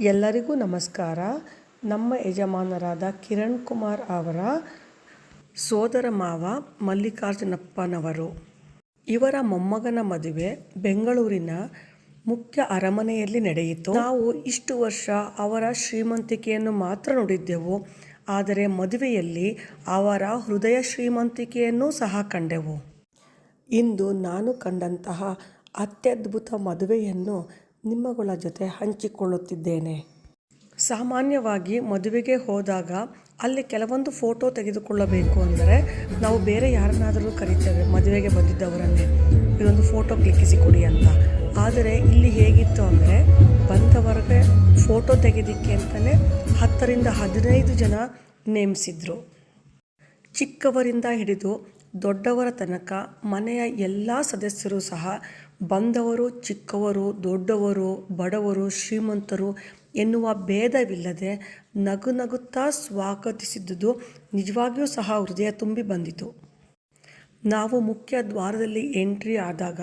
ಎಲ್ಲರಿಗೂ ನಮಸ್ಕಾರ. ನಮ್ಮ ಯಜಮಾನರಾದ ಕಿರಣ್ ಕುಮಾರ್ ಅವರ ಸೋದರ ಮಾವ ಮಲ್ಲಿಕಾರ್ಜುನಪ್ಪನವರು. ಇವರ ಮೊಮ್ಮಗನ ಮದುವೆ ಬೆಂಗಳೂರಿನ ಮುಖ್ಯ ಅರಮನೆಯಲ್ಲಿ ನಡೆಯಿತು. ನಾವು ಇಷ್ಟು ವರ್ಷ ಅವರ ಶ್ರೀಮಂತಿಕೆಯನ್ನು ಮಾತ್ರ ನೋಡಿದ್ದೆವು. ಆದರೆ ಮದುವೆಯಲ್ಲಿ ಅವರ ಹೃದಯ ಶ್ರೀಮಂತಿಕೆಯನ್ನೂ ಸಹ ಕಂಡೆವು. ಇಂದು ನಾನು ಕಂಡಂತಹ ಅತ್ಯದ್ಭುತ ಮದುವೆಯನ್ನು ನಿಮ್ಮಗಳ ಜೊತೆ ಹಂಚಿಕೊಳ್ಳುತ್ತಿದ್ದೇನೆ. ಸಾಮಾನ್ಯವಾಗಿ ಮದುವೆಗೆ ಹೋದಾಗ ಅಲ್ಲಿ ಕೆಲವೊಂದು ಫೋಟೋ ತೆಗೆದುಕೊಳ್ಳಬೇಕು ಅಂದರೆ ನಾವು ಬೇರೆ ಯಾರನ್ನಾದರೂ ಕರಿತೇವೆ, ಮದುವೆಗೆ ಬಂದಿದ್ದವರನ್ನೇ. ಇದೊಂದು ಫೋಟೋ ಕ್ಲಿಕ್ಕಿಸಿ ಕೊಡಿ ಅಂತ. ಆದರೆ ಇಲ್ಲಿ ಹೇಗಿತ್ತು ಅಂದರೆ ಬಂದವರಿಗೆ ಫೋಟೋ ತೆಗೆದಿಕ್ಕೆ ಅಂತಲೇ ಹತ್ತರಿಂದ ಹದಿನೈದು ಜನ ನೇಮಿಸಿದ್ರು. ಚಿಕ್ಕವರಿಂದ ಹಿಡಿದು ದೊಡ್ಡವರ ತನಕ ಮನೆಯ ಎಲ್ಲ ಸದಸ್ಯರು ಸಹ ಬಂದವರು, ಚಿಕ್ಕವರು, ದೊಡ್ಡವರು, ಬಡವರು, ಶ್ರೀಮಂತರು ಎನ್ನುವ ಭೇದವಿಲ್ಲದೆ ನಗು ನಗುತ್ತಾ ಸ್ವಾಗತಿಸಿದ್ದುದು ನಿಜವಾಗಿಯೂ ಸಹ ಹೃದಯ ತುಂಬಿ ಬಂದಿತು. ನಾವು ಮುಖ್ಯ ದ್ವಾರದಲ್ಲಿ ಎಂಟ್ರಿ ಆದಾಗ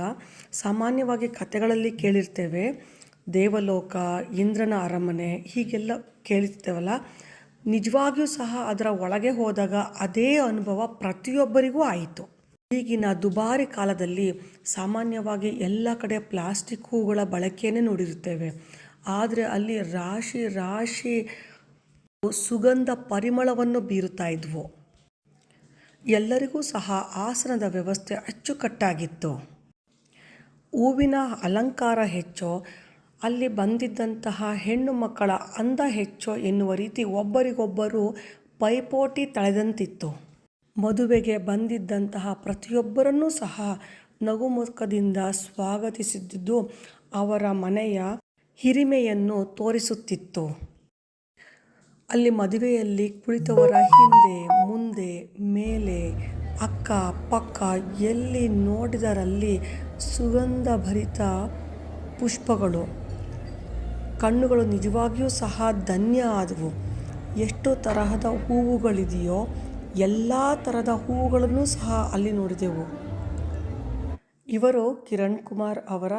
ಸಾಮಾನ್ಯವಾಗಿ ಕಥೆಗಳಲ್ಲಿ ಕೇಳಿರ್ತೇವೆ, ದೇವಲೋಕ, ಇಂದ್ರನ ಅರಮನೆ ಹೀಗೆಲ್ಲ ಕೇಳಿರ್ತೇವಲ್ಲ. ನಿಜವಾಗಿಯೂ ಸಹ ಅದರ ಒಳಗೆ ಹೋದಾಗ ಅದೇ ಅನುಭವ ಪ್ರತಿಯೊಬ್ಬರಿಗೂ ಆಯಿತು. ಈಗಿನ ದುಬಾರಿ ಕಾಲದಲ್ಲಿ ಸಾಮಾನ್ಯವಾಗಿ ಎಲ್ಲ ಕಡೆ ಪ್ಲಾಸ್ಟಿಕ್ ಹೂಗಳ ಬಳಕೆಯೇ ನೋಡಿರುತ್ತೇವೆ. ಆದರೆ ಅಲ್ಲಿ ರಾಶಿ ರಾಶಿ ಸುಗಂಧ ಪರಿಮಳವನ್ನು ಬೀರುತ್ತಾ ಇದ್ವು. ಎಲ್ಲರಿಗೂ ಸಹ ಆಸನದ ವ್ಯವಸ್ಥೆ ಅಚ್ಚುಕಟ್ಟಾಗಿತ್ತು. ಹೂವಿನ ಅಲಂಕಾರ ಹೆಚ್ಚೋ, ಅಲ್ಲಿ ಬಂದಿದ್ದಂತಹ ಹೆಣ್ಣು ಮಕ್ಕಳ ಅಂದ ಹೆಚ್ಚೋ ಎನ್ನುವ ರೀತಿ ಒಬ್ಬರಿಗೊಬ್ಬರು ಪೈಪೋಟಿ ತಳೆದಂತಿತ್ತು. ಮದುವೆಗೆ ಬಂದಿದ್ದಂತಹ ಪ್ರತಿಯೊಬ್ಬರನ್ನೂ ಸಹ ನಗುಮುಖದಿಂದ ಸ್ವಾಗತಿಸಿದ್ದು ಅವರ ಮನೆಯ ಹಿರಿಮೆಯನ್ನು ತೋರಿಸುತ್ತಿತ್ತು. ಅಲ್ಲಿ ಮದುವೆಯಲ್ಲಿ ಕುಳಿತವರ ಹಿಂದೆ, ಮುಂದೆ, ಮೇಲೆ, ಅಕ್ಕ, ಪಕ್ಕ ಎಲ್ಲಿ ನೋಡಿದರಲ್ಲಿ ಸುಗಂಧಭರಿತ ಪುಷ್ಪಗಳು. ಕಣ್ಣುಗಳು ನಿಜವಾಗಿಯೂ ಸಹ ಧನ್ಯ ಆದವು. ಎಷ್ಟು ತರಹದ ಹೂವುಗಳಿದೆಯೋ ಎಲ್ಲ ಥರದ ಹೂವುಗಳನ್ನು ಸಹ ಅಲ್ಲಿ ನೋಡಿದೆವು. ಇವರು ಕಿರಣ್ ಕುಮಾರ್ ಅವರ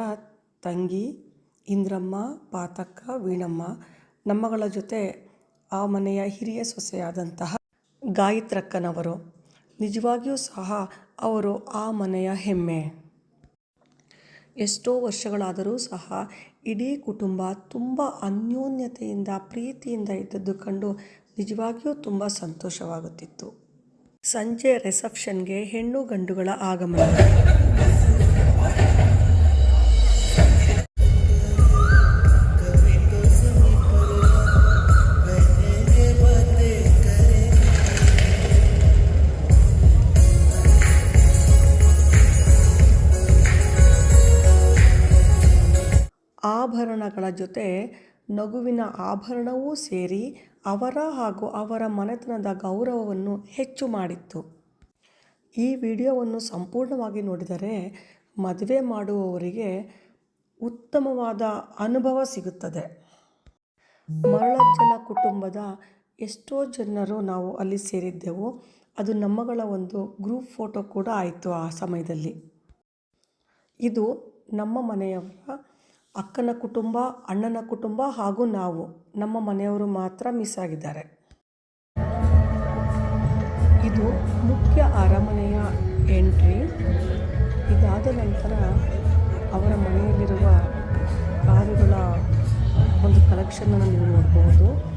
ತಂಗಿ, ಇಂದ್ರಮ್ಮ, ಪಾತಕ್ಕ, ವೀಣಮ್ಮ, ನಮ್ಮಗಳ ಜೊತೆ ಆ ಮನೆಯ ಹಿರಿಯ ಸೊಸೆಯಾದಂತಹ ಗಾಯತ್ರಕ್ಕನವರು. ನಿಜವಾಗಿಯೂ ಸಹ ಅವರು ಆ ಮನೆಯ ಹೆಮ್ಮೆ. ಎಷ್ಟೋ ವರ್ಷಗಳಾದರೂ ಸಹ ಇಡೀ ಕುಟುಂಬ ತುಂಬ ಅನ್ಯೋನ್ಯತೆಯಿಂದ, ಪ್ರೀತಿಯಿಂದ ಇದ್ದದ್ದು ಕಂಡು ನಿಜವಾಗಿಯೂ ತುಂಬ ಸಂತೋಷವಾಗುತ್ತಿತ್ತು. ಸಂಜೆ ರಿಸೆಪ್ಷನ್ಗೆ ಹೆಣ್ಣು ಗಂಡುಗಳ ಆಗಮನ. ಆಭರಣಗಳ ಜೊತೆ ನಗುವಿನ ಆಭರಣವೂ ಸೇರಿ ಅವರ ಹಾಗೂ ಅವರ ಮನೆತನದ ಗೌರವವನ್ನು ಹೆಚ್ಚು ಮಾಡಿತ್ತು. ಈ ವಿಡಿಯೋವನ್ನು ಸಂಪೂರ್ಣವಾಗಿ ನೋಡಿದರೆ ಮದುವೆ ಮಾಡುವವರಿಗೆ ಉತ್ತಮವಾದ ಅನುಭವ ಸಿಗುತ್ತದೆ. ಮರಳಜ್ಜನ ಕುಟುಂಬದ ಎಷ್ಟೋ ಜನರು ನಾವು ಅಲ್ಲಿ ಸೇರಿದ್ದೆವು. ಅದು ನಮ್ಮಗಳ ಒಂದು ಗ್ರೂಪ್ ಫೋಟೋ ಕೂಡ ಆಯಿತು ಆ ಸಮಯದಲ್ಲಿ. ಇದು ನಮ್ಮ ಮನೆಯವರ ಅಕ್ಕನ ಕುಟುಂಬ, ಅಣ್ಣನ ಕುಟುಂಬ ಹಾಗೂ ನಾವು. ನಮ್ಮ ಮನೆಯವರು ಮಾತ್ರ ಮಿಸ್ ಆಗಿದ್ದಾರೆ. ಇದು ಮುಖ್ಯ ಅರಮನೆಯ ಎಂಟ್ರಿ. ಇದಾದ ನಂತರ ಅವರ ಮನೆಯಲ್ಲಿರುವ ಕಾರುಗಳ ಒಂದು ಕಲೆಕ್ಷನನ್ನು ನೀವು ನೋಡಬಹುದು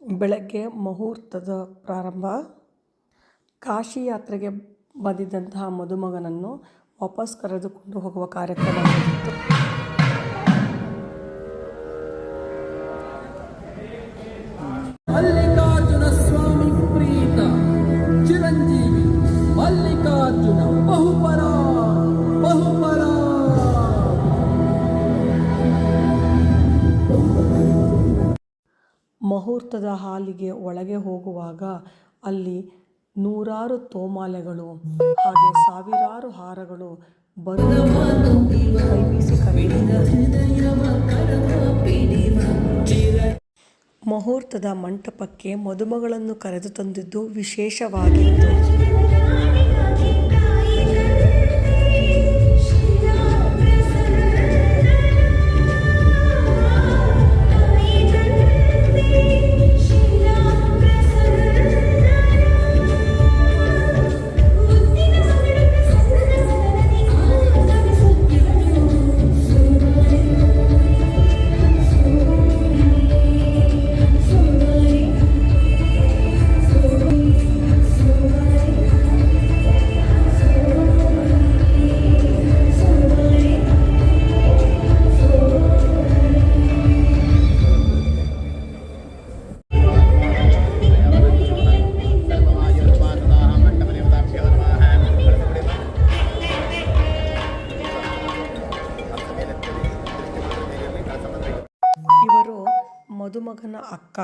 ಬೆಳಗ್ಗೆ ಮುಹೂರ್ತದ ಪ್ರಾರಂಭ. ಕಾಶಿ ಯಾತ್ರೆಗೆ ಬಂದಿದ್ದಂತಹ ಮದುಮಗನನ್ನು ವಾಪಸ್ ಕರೆದುಕೊಂಡು ಹೋಗುವ ಕಾರ್ಯಕ್ರಮ ಮುಹೂರ್ತದ ಹಾಲಿಗೆ ಒಳಗೆ ಹೋಗುವಾಗ ಅಲ್ಲಿ ನೂರಾರು ತೋಮಾಲೆಗಳು ಹಾಗೆ ಸಾವಿರಾರು ಹಾರಗಳು. ಮುಹೂರ್ತದ ಮಂಟಪಕ್ಕೆ ಮದುಮಗಳನ್ನು ಕರೆದು ತಂದಿದ್ದು ವಿಶೇಷವಾಗಿತ್ತು ಮದುಮಗನ ಅಕ್ಕ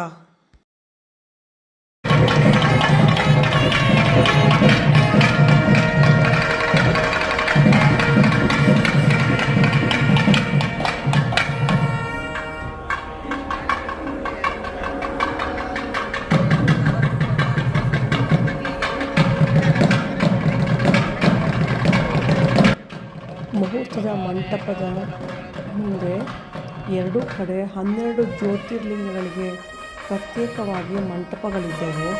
ಮುಹೂರ್ತದ ಮಂಟಪದ ಮುಂದೆ ಎರಡೂ ಕಡೆ ಹನ್ನೆರಡು ಜ್ಯೋತಿರ್ಲಿಂಗಗಳಿಗೆ ಪ್ರತ್ಯೇಕವಾಗಿ ಮಂಟಪಗಳಿದ್ದವು.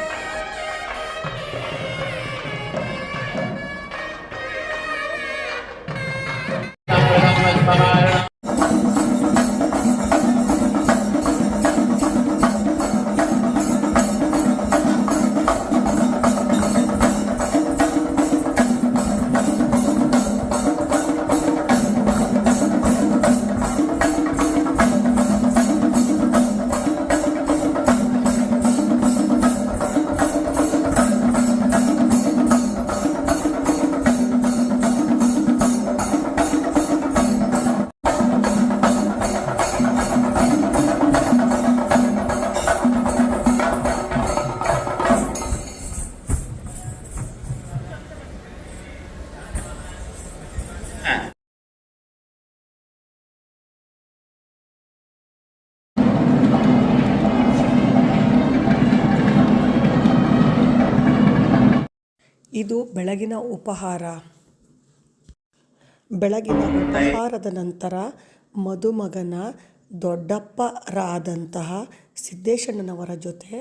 ಇದು ಬೆಳಗಿನ ಉಪಹಾರ. ಬೆಳಗಿನ ಉಪಹಾರದ ನಂತರ ಮದುಮಗನ ದೊಡ್ಡಪ್ಪರಾದಂತಹ ಸಿದ್ದೇಶಣ್ಣನವರ ಜೊತೆ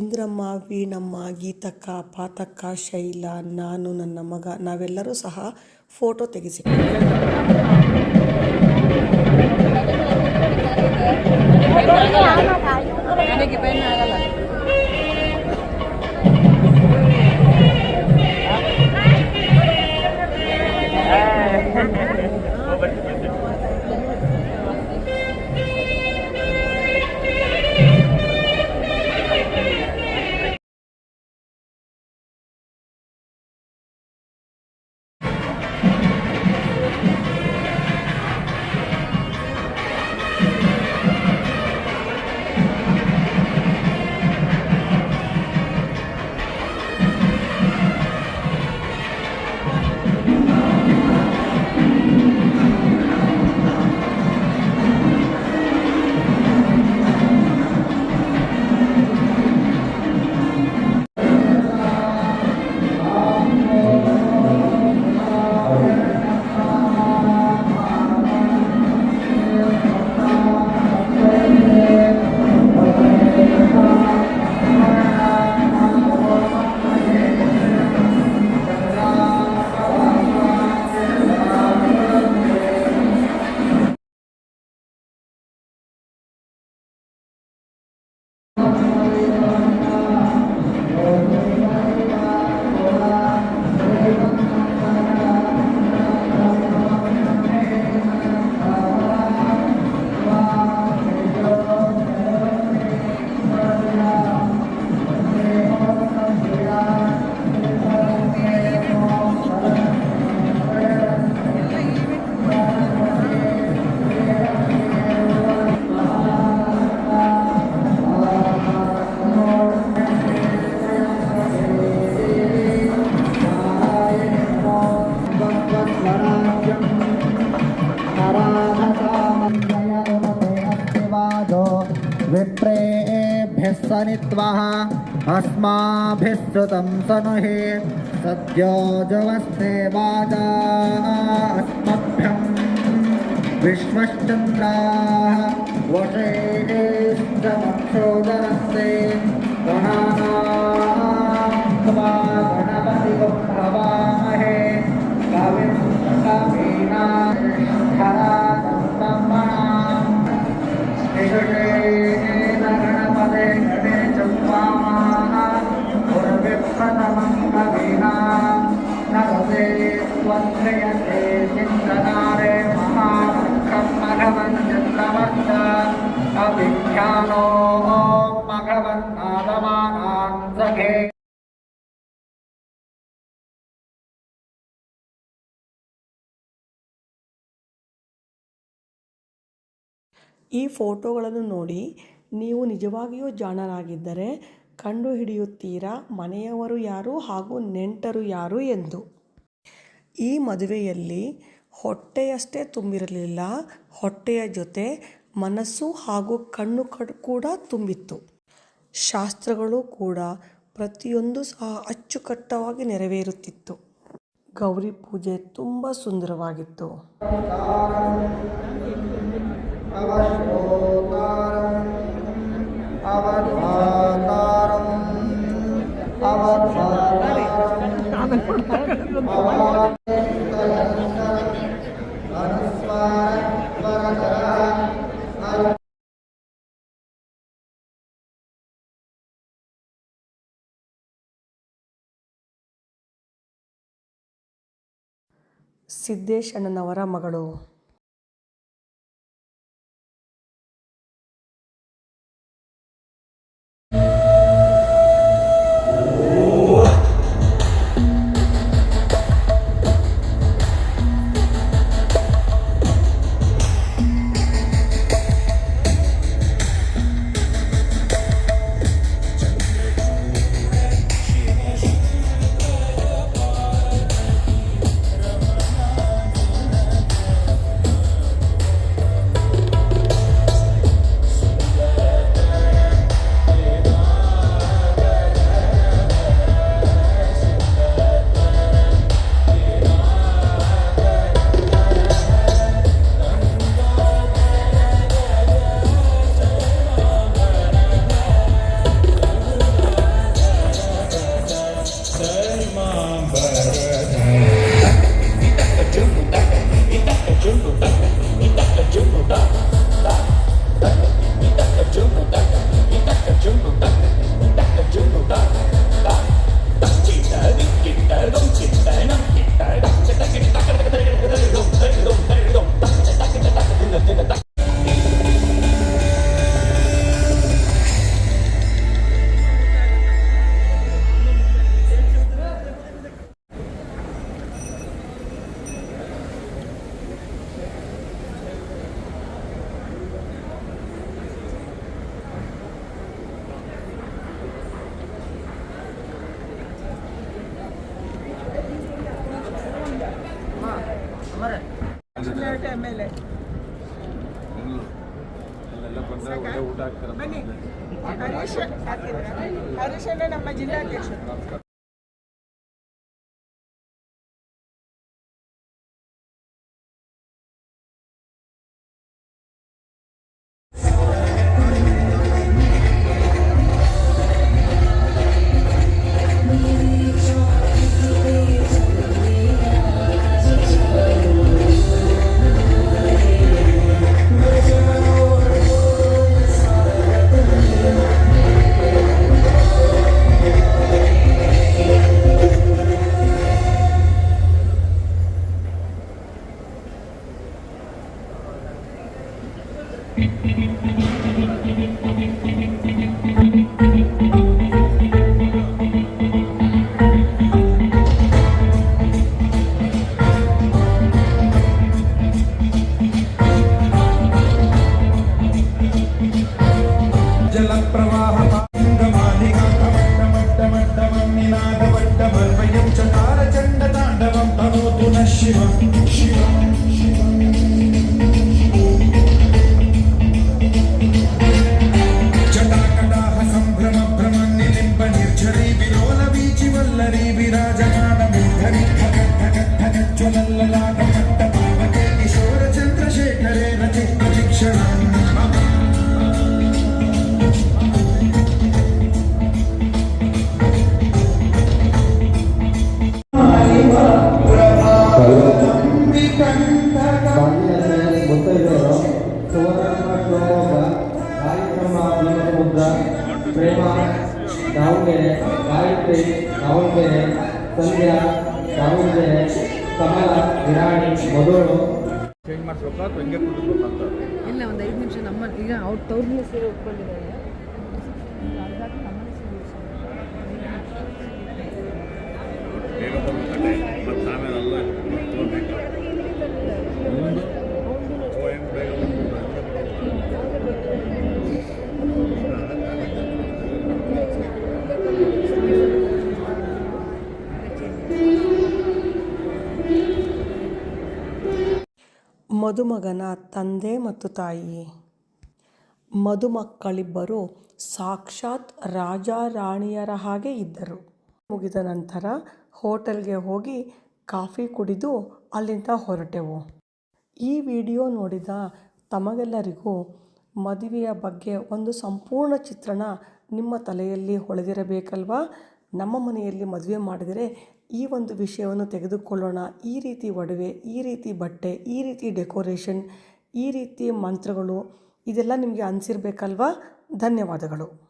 ಇಂದ್ರಮ್ಮ, ವೀಣಮ್ಮ, ಗೀತಕ್ಕ, ಪಾತಕ್ಕ, ಶೈಲ, ನಾನು, ನನ್ನ ಮಗ ನಾವೆಲ್ಲರೂ ಸಹ ಫೋಟೋ ತೆಗೆಸಿ श्रुतं सनुहि सद्यो जवस्ते वाजा अस्मभ्यं। विश्वश्चन्द्राः वशेष्ठमक्षोदरस्ते गणानां कविं पुरविप्रथमं कविना नवते त्वन्त्रयते चिन्तनारे महामन्त्रं भगवन् चन्द्रमश्च अभिख्यानो भगवन्नादमानां सखे ಈ ಫೋಟೋಗಳನ್ನು ನೋಡಿ ನೀವು ನಿಜವಾಗಿಯೂ ಜಾಣರಾಗಿದ್ದರೆ ಕಂಡುಹಿಡಿಯುತ್ತೀರಾ? ಮನೆಯವರು ಯಾರು ಹಾಗೂ ನೆಂಟರು ಯಾರು ಎಂದು. ಈ ಮದುವೆಯಲ್ಲಿ ಹೊಟ್ಟೆಯಷ್ಟೇ ತುಂಬಿರಲಿಲ್ಲ. ಹೊಟ್ಟೆಯ ಜೊತೆ ಮನಸ್ಸು ಹಾಗೂ ಕಣ್ಣು ಕೂಡ ತುಂಬಿತ್ತು. ಶಾಸ್ತ್ರಗಳು ಕೂಡ ಪ್ರತಿಯೊಂದು ಸಹ ಅಚ್ಚುಕಟ್ಟವಾಗಿ ನೆರವೇರುತ್ತಿತ್ತು. ಗೌರಿ ಪೂಜೆ ತುಂಬ ಸುಂದರವಾಗಿತ್ತು. ಅವರು ಅವಧಾತಾರಂ ಸಿದ್ದೇಶಣ್ಣನವರ ಮಗಳು. ಹರೀಶ್ ಅಣ್ಣ ನಮ್ಮ ಜಿಲ್ಲಾಧ್ಯಕ್ಷರು ಚೇಂಜ್ ಮಾಡಿಸ್ಬೇಕಾ ಅಥವಾ ಹಿಂಗೆ ಅಂತ ಇಲ್ಲ ಒಂದು ಐದು ನಿಮಿಷ ನಮ್ಮ ಈಗ ಅವ್ರು ತವ್ರನ್ನ ಸೇರಿ ಸೇರಿ ಬೇಗ ಬಂದ್ಬಿಟ್ಟೆ ಮತ್ತು ಆಮೇಲೆ ಅಲ್ಲ ಮದುಮಗನ ತಂದೆ ಮತ್ತು ತಾಯಿ. ಮದುಮಕ್ಕಳಿಬ್ಬರು ಸಾಕ್ಷಾತ್ ರಾಜ ರಾಣಿಯರ ಹಾಗೆ ಇದ್ದರು. ಮುಗಿದ ನಂತರ ಹೋಟೆಲ್ಗೆ ಹೋಗಿ ಕಾಫಿ ಕುಡಿದು ಅಲ್ಲಿಂದ ಹೊರಟೆವು. ಈ ವಿಡಿಯೋ ನೋಡಿದ ತಮಗೆಲ್ಲರಿಗೂ ಮದುವೆಯ ಬಗ್ಗೆ ಒಂದು ಸಂಪೂರ್ಣ ಚಿತ್ರಣ ನಿಮ್ಮ ತಲೆಯಲ್ಲಿ ಹೊಳೆದಿರಬೇಕಲ್ವಾ? ನಮ್ಮ ಮನೆಯಲ್ಲಿ ಮದುವೆ ಮಾಡಿದರೆ ಈ ಒಂದು ವಿಷಯವನ್ನು ತೆಗೆದುಕೊಳ್ಳೋಣ. ಈ ರೀತಿ ಒಡವೆ, ಈ ರೀತಿ ಬಟ್ಟೆ, ಈ ರೀತಿ ಡೆಕೋರೇಷನ್, ಈ ರೀತಿ ಮಂತ್ರಗಳು, ಇದೆಲ್ಲ ನಿಮಗೆ ಅನಿಸಿರ್ಬೇಕಲ್ವಾ? ಧನ್ಯವಾದಗಳು.